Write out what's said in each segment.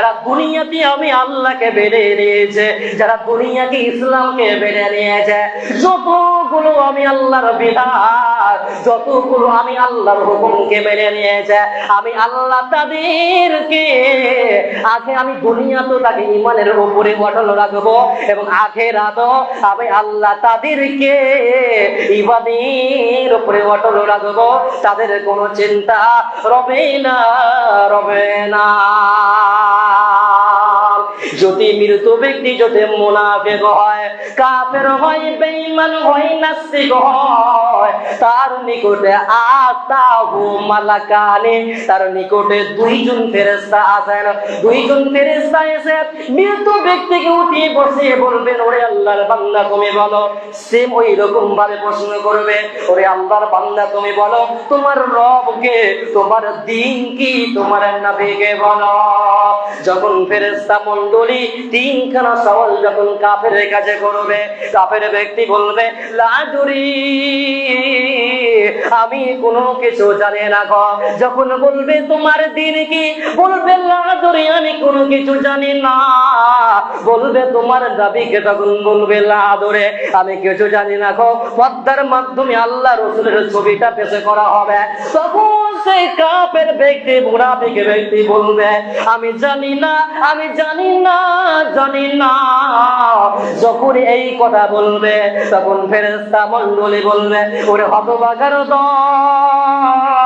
যারা দুনিয়াতে আমি আল্লাহকে বেড়ে নিয়েছে, যারা দুনিয়াকে ইসলামকে বেড়ে নিয়েছে, যতগুলো আমি আল্লাহর বিধান, যতগুলো আমি আল্লাহর হুকুমকে মেনে নিয়েছে, আমি আল্লাহ তাদেরকে আগে আমি দুনিয়া তো তাকে ইমানের উপরে অটল রাখব এবং আখে রাতো আমি আল্লাহ তাদেরকে ইমানের উপরে অটল রাখব। তাদের কোনো চিন্তা রবে না রবে না। Ah. যদি মৃত ব্যক্তি যদি মুনাফিক হয়, কাফের হয়, বেঈমান হয়, নাস্তিক হয়, তার নিকটে আতাহু মালাকানে, তার নিকটে দুইজন ফেরেশতা আছেন। দুইজন ফেরেশতা এসে মৃত ব্যক্তিকে উঠিয়ে বসে বলবেন, ওরে আল্লাহর বান্দা, তুমি বলো সেম ওই রকম ভাবে প্রশ্ন করবে, ওরে আল্লাহর বান্দা, তুমি বলো, তোমার রবকে, তোমার দিন কি তোমার নবীকে বলো। যখন ফেরেশতা মণ্ডলী তিনখানা সওয়াল যখন কাফের কাছে করবে, কাফের ব্যক্তি বলবে লাজুরি আমি কোনো কিছু জানি না গো। যখন বলবে, তোমার দিন কি? বলবে লাজুরি আমি কোনো কিছু জানি না। বলবে, তোমার দাবিকে তখন বলবে লাদরে আমি কিছু জানি না গো। পদ্মার মাধ্যমে আল্লাহ রসুলের ছবিটা পেশে করা হবে। তখন সেই কাপের ব্যক্তি মুনাফিক ব্যক্তি বলবে, আমি জানি না, আমি জানি না জানি না। যখন এই কথা বলবে তখন ফেরেস্তা মন্ডলী বলবে ওরে হতবাগার দল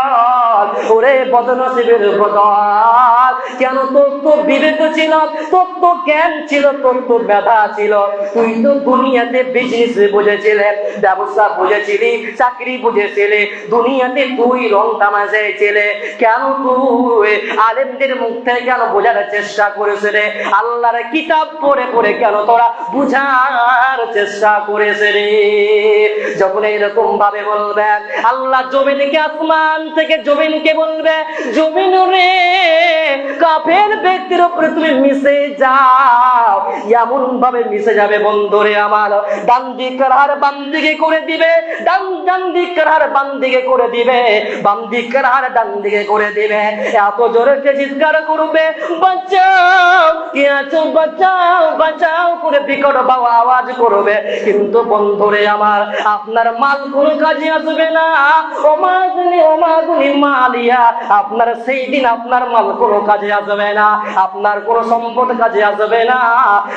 ওরে বদনসিবের বদল। কেন তোর তো বিবেক ছিল তোর তো জ্ঞান ছিল তোর তো ব্যথা ছিল। তুই তো দুনিয়াতে বিজনেস বুঝেছিলে, ব্যবসা বুঝেছিলি, চাকরি বুঝেছিলে, দুনিয়াতে তুই রং তামাশায় ছেলে কেন তুই আলেমদের মুখ থেকে কেন বোঝার চেষ্টা করেছিলে? আল্লাহর কিতাব পড়ে পড়ে কেন তোরা বুঝার চেষ্টা করেছে যখন এরকম ভাবে বলবে আল্লাহ জমিনকে আসমান থেকে জমিনকে বলবে? জমিন কাফের ব্যক্তির উপরে তুমি মিশে যাও। এমন ভাবে মিশে যাবে আমার। ডান দিকের হার বাম দিকে করে দিবে, ডান ডান দিকের হার বাম দিকে করে দিবে, বাম দিকের হার ডান দিকে করে দিবে। এত জোরে সে চিৎকার করবে, বাঁচাও, কে আছো? বাঁচাও বাঁচাও করে বিকট বাবা আওয়াজ করবে। কিন্তু বন্ধুরে আমার, আপনার মাল কোনো কাজে আসবে না। ওমাগুনি ওমাগুনি মালিয়া, আপনার সেই দিন আপনার মাল কোনো কাজে আসবে না, আপনার কোনো সম্পদ কাজে আসবে না।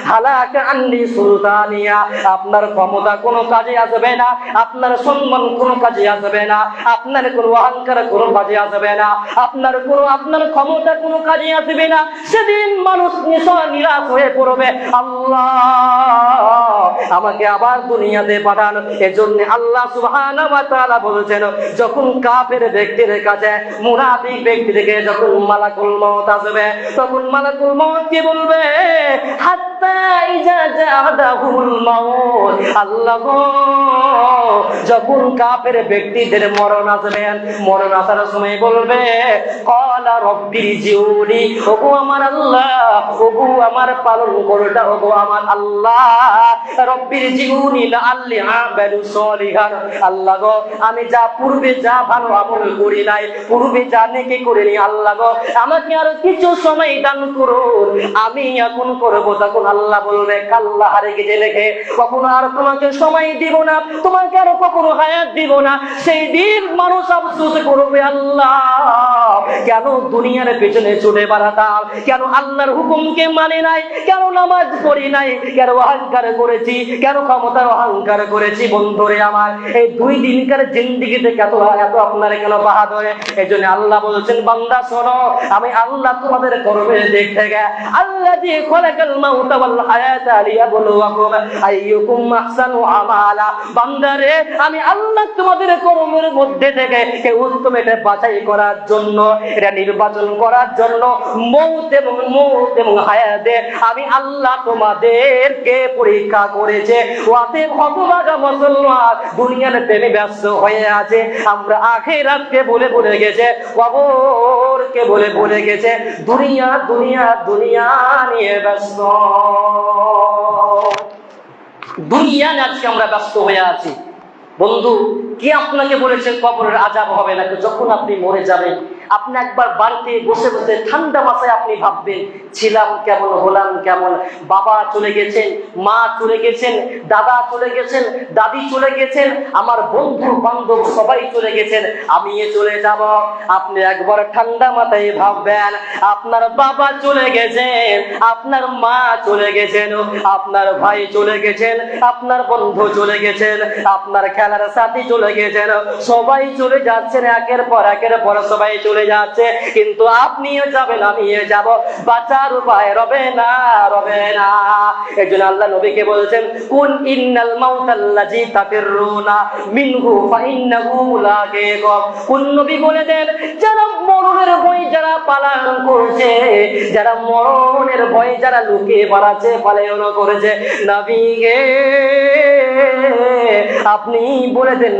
হালাক আন্নি সুলতানিয়া, আপনার ক্ষমতা কোনো কাজে আসবে না, আপনার সম্মান কোনো কাজে আসবে না, আপনার কোনো অহংকার কোনো কাজে আসবে না, আপনার কোনো, আপনার ক্ষমতা কোনো কাজে আসবে না। সেদিন মানুষ নিরাশ হয়ে পড়বে। আল্লাহ, আমাকে আবার দুনিয়াতে পাঠান। এজন্য আল্লাহ সুবহানাহু বলেছেন, যখন কাফের ব্যক্তির কাছে মুনাফিক যখন মালাকুল মউত আসবে, তখন মালাকুল মউত কি বলবে? যখন ব্যক্তিদের মরণ আসবেন, মরণ আসার সময় বলবে কলা রব্বির জিউনি ওগো আমার আল্লাহ, ওগো আমার পালন করোটা ওগো আমার আল্লাহ রব্বির জিউনি লাআল্লি আমালু আল্লাহ গো, আমি যা পূর্বে যা ভালো আমল করি নাই পূর্বে যা নেকি করিনি আল্লাহ গো? আমাকে আর কিছু সময় দান করুন। আমি এখন করব তখন আল্লাহ বলবে, কাল্লা হারে গেছে লেখে কখনো আর তোমাকে সময় দিব না, তোমাকে আর কখনো হায়াত দিব না। সেই দিন মানুষ আফসোস করবে, আল্লাহ, কেন দুনিয়ার পেছনে ছুটে বেড়াতাম? কেন আল্লাহর হুকুমকে মানে নাই? কেন নামাজ পড়ি নাই? কেন অহংকার করেছি? কেন ক্ষমতার অহংকার করেছি? বন্ধুরে আমার, এই দুই দিনকার জিন্দিগিতে কত এত আপনার কেন বাহাদরে? এই জন্য আল্লাহ বলছেন, বান্দা শোনো, আমি আল্লাহ তোমাদের করবে দেখতে গে। আল্লাহ যে খলাকাল মাউতা ওয়াল হায়াতা লিয়াবলুয়াকুম আইয়ুকুম আহসানু আমালা। বান্দারে আমি আল্লাহ তোমাদের কর্মের মধ্যে থেকে কে উত্তম এটা বাছাই করার জন্য, এটা নির্বাচন করার জন্য মৌত এবং মৌত এবং হায়াতে আমি আল্লাহ তোমাদেরকে পরীক্ষা করেছে। ওয়াতে হতভাগা মুসলমান দুনিয়ার প্রেমে ব্যস্ত হয়ে আছে। আমরা আখেরাতকে বলে বলে গেছে। কবরকে বলে বলে গেছে, দুনিয়া দুনিয়া দুনিয়া নিয়ে ব্যস্ত। দুনিয়া নিয়ে আজকে আমরা ব্যস্ত হয়ে আছি। বন্ধু, কে আপনাকে বলেছে কবরের আজাব হবে না যখন আপনি মরে যাবেন আপনি একবার বাড়িতে বসে বসে ঠান্ডা মাথায় আপনি ভাববেন ছিলাম কেমন হলাম কেমন বাবা চলে গেছেন মা চলে গেছেন দাদা চলে গেছেন দাদি চলে গেছেন আমার বন্ধু বান্ধব সবাই চলে গেছেন আমি চলে যাব আপনি একবার ঠান্ডা মাথায় ভাববেন আপনার বাবা চলে গেছেন আপনার মা চলে গেছেন আপনার ভাই চলে গেছেন আপনার বন্ধু চলে গেছেন আপনার খেলার সাথী চলে গেছেন সবাই চলে যাচ্ছেন একের পর একের পর সবাই চলে যাচ্ছে, কিন্তু আপনিও যাবেন, আমিও যাব। বাঁচার উপায় রবে না রবে না। এই জন্য আল্লাহ নবীকে বলছেন কোন ইন্নাল মাউতাল্লাজি তাফিরুনা মিনহু ফাইন্নাহু মুলাকিকুম। কোন নবী বলে দেন, যারা মরণের ভয় যারা পালন করছে, যারা মরণের ভয় যারা লুকিয়ে পালাচ্ছে পালায়ন করেছে নবী গে আপনি বলে দেন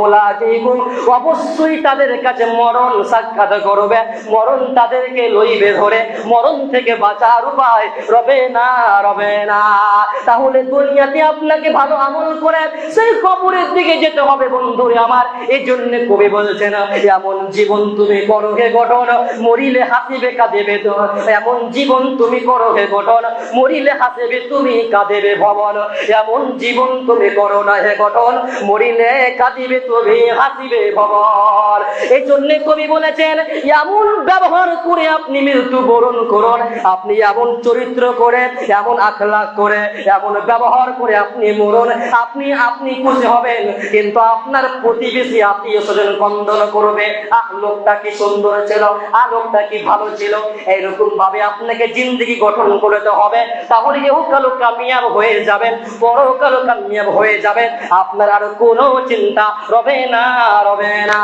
মুলাকিকুম অবশ্যই তাদের কাছে মরণ সাক্ষাৎ করবে, মরণ তাদেরকে লইবে ধরে, মরণ থেকে বাঁচার উপায় রবে না রবে না। তাহলে দুনিয়াতে আপনাকে ভালো আমল করে সেই কবরের দিকে যেতে হবে বন্ধুরে আমার। এই জন্য কবি বলছেন, এমন জীবন তুমি করো হে গঠন, মরিলে হাসিবে কাঁদেবে তো এমন জীবন তুমি করো হে গঠন, মরিলে হাসিবে তুমি কাঁদেবে ভবন। এমন জীবন তুমি করো না হে গঠন, মরিলে কাঁদিবে তুমি, হাসিবে ভবন এই জন্য কবি বলেছেন, এমন ব্যবহার করে আপনি মৃত্যু বরণ করুন। আপনি এমন চরিত্র করে, এমন আখলাক করে, এমন ব্যবহার করে আপনি মরুন। আপনি আপনি খুশি হবেন, কিন্তু আপনার প্রতিবেশী আত্মীয় স্বজন কন্দন করবে। আহ, লোকটা কি সুন্দর ছিল, আহ, লোকটা কি ভালো ছিল। এইরকম ভাবে আপনাকে জিন্দগি গঠন করতে হবে। তাহলে ইহকালো কামিয়াব হয়ে যাবেন, পরকালো কামিয়াব হয়ে যাবেন আপনার আর কোনো চিন্তা রবে না রবে না।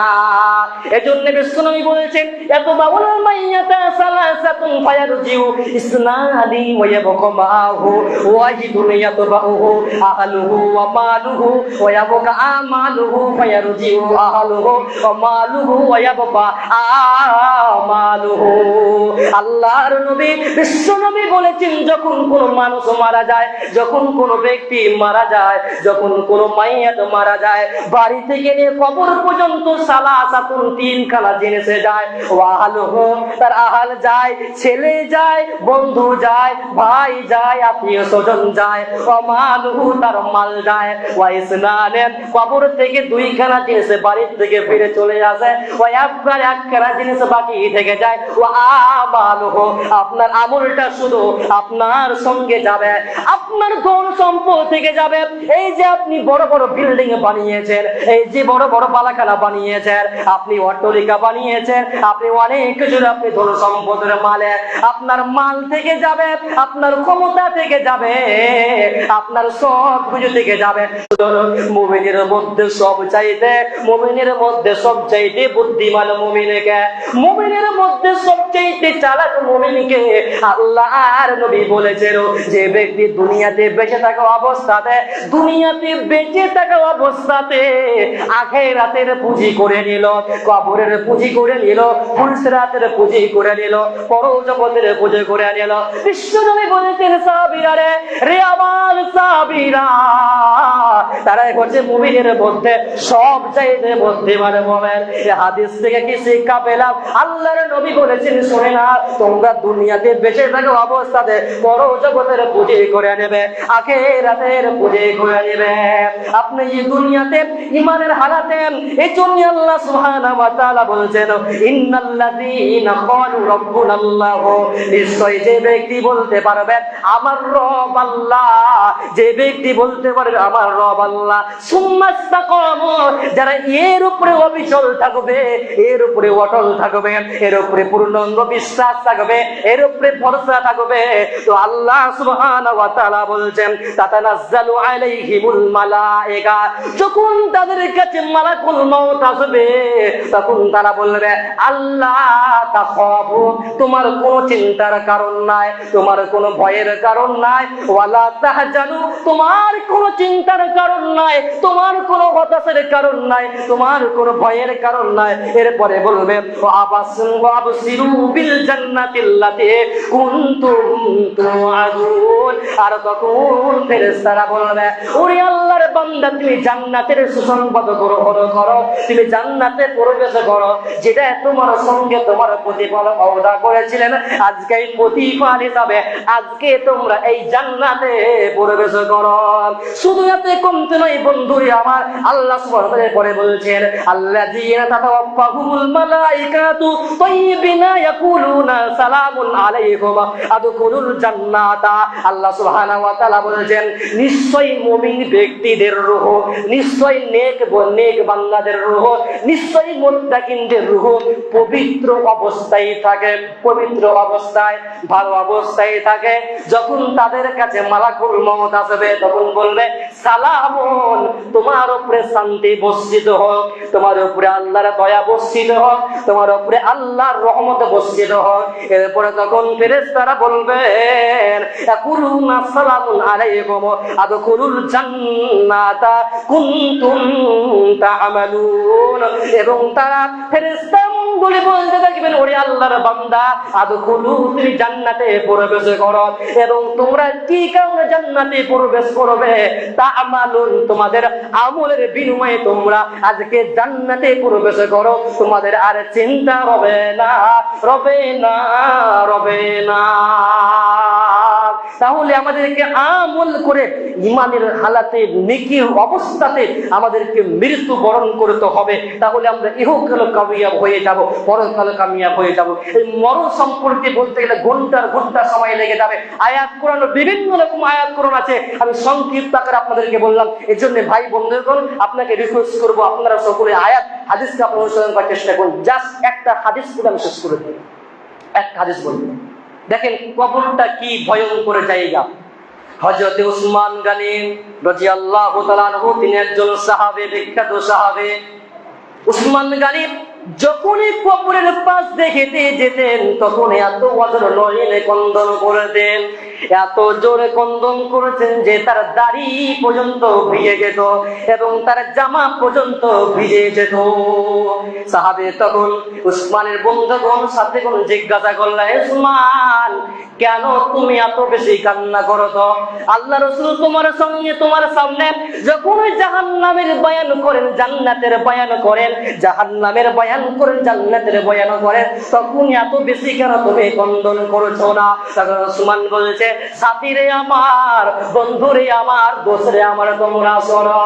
এজন্য বিশ্বনবী বলেছেন, এত বাউল মাইয়াতা সালাসাতুন ফায়ারজিউ ইসনাদি ওয়ায়াবকা মাহু ওয়াহিদুন ইয়াতবাহু আহলুহু ওয়া মালুহু ওয়ায়াবকা আমালুহু ফায়ারজিউ আহলুহু ওয়া মালুহু ওয়ায়াবকা আমালুহু। আল্লাহর নবী বিশ্বনবী বলেছেন, যখন কোন মানুষ মারা যায়, যখন কোন ব্যক্তি মারা যায়, যখন কোন মাইয়াত মারা যায়, বাড়ি থেকে নিয়ে কবর পর্যন্ত সালা সাতুন তিন খানা জিনিসে যায়। ও আহাল তার আহাল যায়, ছেলে যায়, বন্ধু যায়, ভাই যায়, আত্মীয় স্বজন যায়। ও মালহু তার মাল যায়। কবর থেকে জিনিস থেকে ফিরে চলে আসে। ও একবার জিনিস বাকি থেকে যায়। ও আপনার আমলটা শুধু আপনার সঙ্গে যাবে। আপনার ধন সম্পদ থেকে যাবে। এই যে আপনি বড় বড় বিল্ডিং বানিয়েছেন, এই যে বড় বড় বালাখানা বানিয়েছেন, আপনি অট্টলিকা বানিয়েছেন, আপনি অনেক কিছু আপনি ধন সম্পদের মালে আপনার মাল থেকে যাবে, আপনার ক্ষমতা থেকে যাবে, আপনার সব কিছু থেকে যাবে। মুমিনের মধ্যে সব চাইতে, মুমিনের মধ্যে সব চাইতে বুদ্ধিমান মুমিনকে, মুমিনের মধ্যে সব চাইতে চালাক মুমিনকে আল্লাহ আর নবী বলেছেন যে ব্যক্তি দুনিয়াতে বেঁচে থাকা অবস্থাতে দুনিয়াতে বেঁচে থাকা অবস্থাতে আখেরাতের পুঁজি করে নিল, কবরের পুঁজি করে নিল ফুলসরাতের পুঁজি করে নিল, পর জগতের পুঁজি করে নিল। বিশ্বজনে বলেছেন সাবিরা রে আমার সাবিরা তারা হচ্ছে মুমিনের মধ্যে, সব চাইতে বুদ্ধিমান মোমেন। হাদিস থেকে কি শিক্ষা পেলাম? আল্লাহর নবী বলেছেন, শুনে না, তোমরা দুনিয়াতে বেঁচে থাকা অবস্থাতে পর জগতের পুঁজি করে নেবে, আখেরাতের পুঁজি আপনি এই দুনিয়াতে ইমানের এই জন্য আল্লাহ সুবহানাহু ওয়া তাআলা ইন্নাল্লাযীনা ক্বালু রাব্বুনাল্লাহ। নিশ্চয় যে ব্যক্তি বলতে পারবে আমার রব আল্লাহ। যে ব্যক্তি বলতে পারবে আমার রব আল্লাহ। যারা এর উপরে অবিচল থাকবে, এর উপরে অটল থাকবে, এর উপরে পূর্ণাঙ্গ বিশ্বাস থাকবে, এর উপরে ভরসা থাকবে। তো আল্লাহ সুবহানাহু ওয়া তাআলা বলছেন, তাতানাজ্জালু যখন তাদের কাছে মালাকুল আসবে, তখন তারা বলবে, আল্লাহ তোমার কোনো চিন্তার কারণ নাই, তোমার কোনো ভয়ের কারণ নাই। ওয়ালা তাহজানু, তোমার কোনো চিন্তার কারণ নাই, তোমার কোনো হতাশার কারণ নাই, তোমার কোনো ভয়ের কারণ নাই। এরপরে বলবে ওয়াবসিরু বিল জান্নাতিল্লাতি কুনতুম তুআদুন। আর তখন ফেরেশতারা শুধু এতে কমতে নয় বন্ধুরে আমার আল্লাহ পরে বলছেন আদখুলুল জান্নাতা। আল্লাহ নিশ্চয়ই মুমিন ব্যক্তিদের রূহ, নিশ্চয়ই নেক নেক বান্দাদের রূহ, নিশ্চয়ই মুত্তাকিনদের রূহ পবিত্র অবস্থায় থাকে, পবিত্র অবস্থায়, ভালো অবস্থায় থাকে। যখন তাদের কাছে মালাকুল মমত আসবে, তখন বলবে, সালামুন, তোমার উপরে শান্তি বর্ষিত হোক, তোমার উপরে আল্লাহর দয়া বর্ষিত হোক, তোমার উপরে আল্লাহর রহমত বর্ষিত হোক। এরপরে তখন ফেরেশতারা বলবেন ইয়াকুলুন আসসালামু আলাইকুম আদখুলুল জান্নাতা কুনতুম তা'মালুন এবং তারা ফেরেশতা বলে বলতে থাকবেন, ওরে আল্লাহর বান্দা, আদখুলু, তুমি জান্নাতে প্রবেশ করো। এবং তোমরা কি কারণে জান্নাতে প্রবেশ করবে? তা আমালুন তোমাদের আমলের বিনিময়ে তোমরা আজকে জান্নাতে প্রবেশ করো। তোমাদের আর চিন্তা হবে না, রবে না রবে না। তাহলে আমাদেরকে আমল করে ইমানের হালাতে নেকির অবস্থাতে আমাদেরকে মৃত্যু বরণ করতে হবে। তাহলে আমরা ইহকাল কামিয়াব হয়ে যাব, পরকাল কামিয়াব হয়ে যাব। এই মরণ সম্পর্কে বলতে গেলে ঘণ্টার ঘণ্টা সময় লেগে যাবে। আয়াত কোরআন বিভিন্ন রকম আয়াত কোরআন আছে। আমি সংক্ষিপ্ত আকারে আপনাদেরকে বললাম এই জন্য ভাই বন্ধুগণ, আপনাকে রিকোয়েস্ট করব, আপনারা সকলে আয়াত, হাদিসকে আপনারা অনুসরণ করার চেষ্টা করুন। জাস্ট একটা হাদিস বলে আমি শেষ করে দিই। একটা হাদিস বলব দেখেন কবরটা কি ভয়ঙ্কর জায়গা। হজরত উসমান গানি রাজি আল্লাহ তিনি একজন সাহাবে, বিখ্যাত সাহাবে। উসমান গানি যখনই কবরের পাশ দেখেতে যেতেন তখন এত অজর নয়নে কন্দন করতেন। এত জোরে কন্দন করেছেন যে তার দাড়ি পর্যন্ত ভিজে যেত এবং তার জামা পর্যন্ত ভিজে যেত। সাহাবে তখন উসমানের বন্ধুগণ সাথে কোন জিজ্ঞাসা করলেন উসমান কেন তুমি এত বেশি কান্না করো তো? আল্লাহ রসুল তোমার সঙ্গে তোমার সামনে যখন জাহান নামের বয়ান করেন, জান্নাতের বয়ান করেন জাহান নামের বয়ান করেন, জান্নাতের বয়ান করেন তখন এত বেশি কেন তুমি কন্দন করছ না? উসমান বলছে, সাথীরে আমার, বন্ধুরে আমার দোসরে আমার তোমরা শোনো।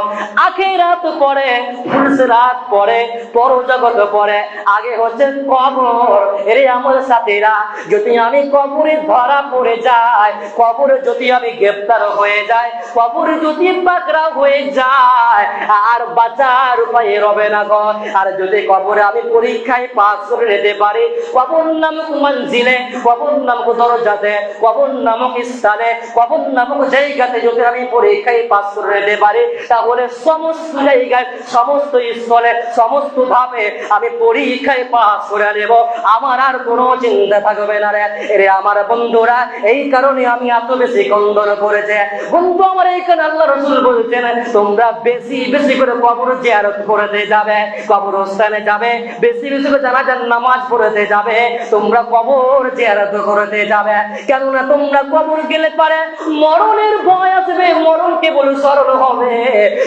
আখেরাত পরে ফুলসরাত পরে, পরজগৎ পরে, আগে হচ্ছে কবর। এরে আমার সাথীরা, যদি আমি কবরে ধরা পড়ে যাই কবরে যদি আমি গ্রেপ্তার হয়ে যাই কবরে যদি পাকড়া হয়ে যায়, আর বাঁচার উপায় রবে না গো। আর যদি কবরে আমি পরীক্ষায় পাস করে নিতে পারি, কবর নামক মঞ্জিলে, কবর নামক দরজাতে, কবর নামক স্থানে, কবর নামক জায়গাতে যদি আমি পরীক্ষায় পাস করে নিতে পারি, তাহলে সমস্ত জায়গায়, সমস্ত স্থলে, সমস্ত ভাবে আমি পরীক্ষায় পাস করে নেব। আমার আর কোনো চিন্তা থাকবে না রে। আমার বন্ধুরা, এই কারণে আমি এত বেশি কন্দন করেছে। বন্ধু, আমার এইখানে আল্লাহ রসুল বলছেন, তোমরা বেশি বেশি করে কবর জিয়ারত করতে যাবে, কবরস্থানে যাবে, বেশি বেশি করে জানাজার নামাজ পড়তে যাবে, তোমরা কবর জিয়ারত করতে যাবে। কেননা তোমরা কবর গেলে পারে মরণের ভয় আসবে, মরণ কেবল স্মরণ হবে।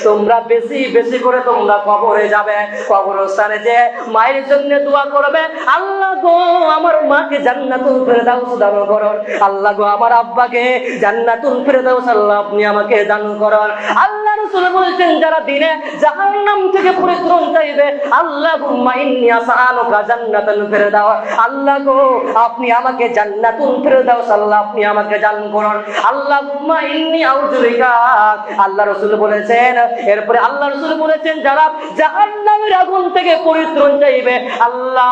তোমরা বেশি বেশি করে তোমরা কবরে যাবে, কবরস্থানে যে মায়ের জন্য দোয়া করবে, আল্লাহ গো, আমার মাকে জান্নাতুল ফেরদাউস দান করুন আল্লাহ গো, আমার আব্বাকে জান্নাতুল ফেরদাউস আল্লাহ আপনি আমাকে দান করুন আল্লাহ রাসূল বলছেন, যারা দিনে জাহান্নাম থেকে পরিত্রাণ চাইবে আল্লাহ গুম্মা ইন্নী আসআলুকা জান্নাতুল ফেরদাউস। আল্লাহ গো, আপনি আমাকে জান্নাতুল ফেরদাউস আল্লাহ আপনি আমাকে দান করুন আল্লাহ গুম্মা ইন্নী আউযুবিকা আল্লাহ রাসূল বলেছেন, এরপরে আল্লাহ রাসূল বলেছেন, যারা জাহান্নামের আগুন থেকে পরিত্রাণ চাইবে, আল্লাহ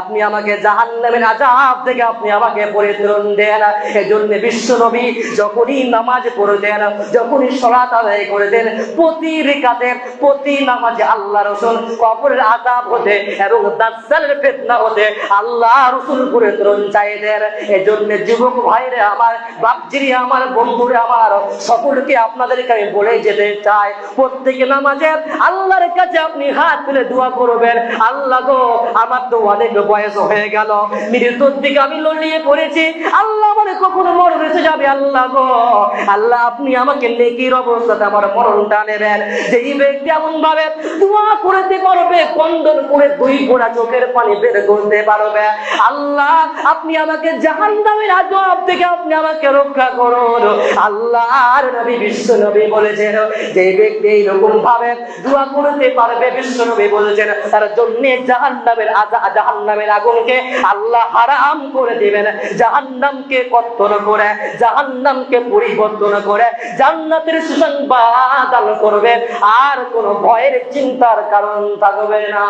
আপনি আমাকে জাহান্নামের আযাব থেকে আপনি আমাকে পরিত্রাণ দেন এজন্য বিশ্ব নবী যখনই নামাজ পড়তেন, যখনই সালাত আদায় করতেন, প্রতি রিকাতে, প্রতি নামাজে আল্লাহ রাসূল কবরের আযাব হতে এবং দাজ্জালের ফিতনা হতে আল্লাহ রাসূল পরিত্রাণ চাইতেন। এজন্য যুবক ভাইরে আমার, বাপজিরি আমার, বন্ধুরে আমার, সকলকে আপনাদেরকে আমি বলে যেতে চাই। প্রত্যেকে নামাজে আল্লাহর কাছে আপনি হাত তুলে দোয়া করবেন। আল্লাহ গো, আমার তো অনেক বয়স হয়ে গেল। মৃত্যুর দিকে আমি লড়িয়ে পড়েছি। আল্লাহ আমার কখনো মরণ এসে যাবে আল্লাহ গো। আল্লাহ, আপনি আমাকে নেকির অবস্থাতে আমার মরণটা নেবেন। যেই ব্যক্তি এমন ভাবে দোয়া করতে পারবে কন্দন করে দুই গোড়া চোখের পানি বের করতে পারবে। আল্লাহ, আপনি আমাকে জাহান নামের আজব থেকে আপনি আমাকে রক্ষা করুন। আল্লাহর নবী বিশ্ব নবী বলেছেন, যে ব্যক্তি এইরকম ভাবে দোয়া করতে পারবে, বিশ্ব নবী বলেছেন, তার জন্য জাহান নামের জাহান নামের আগুনকে আল্লাহ হারাম করে দিবেন। জাহান্নামকে কর্তন করে, জাহান্নামকে পরিবর্তন করে, জান্নাতের সুসংবাদ দান করবে, আর কোনো ভয়ের চিন্তার কারণ থাকবে না।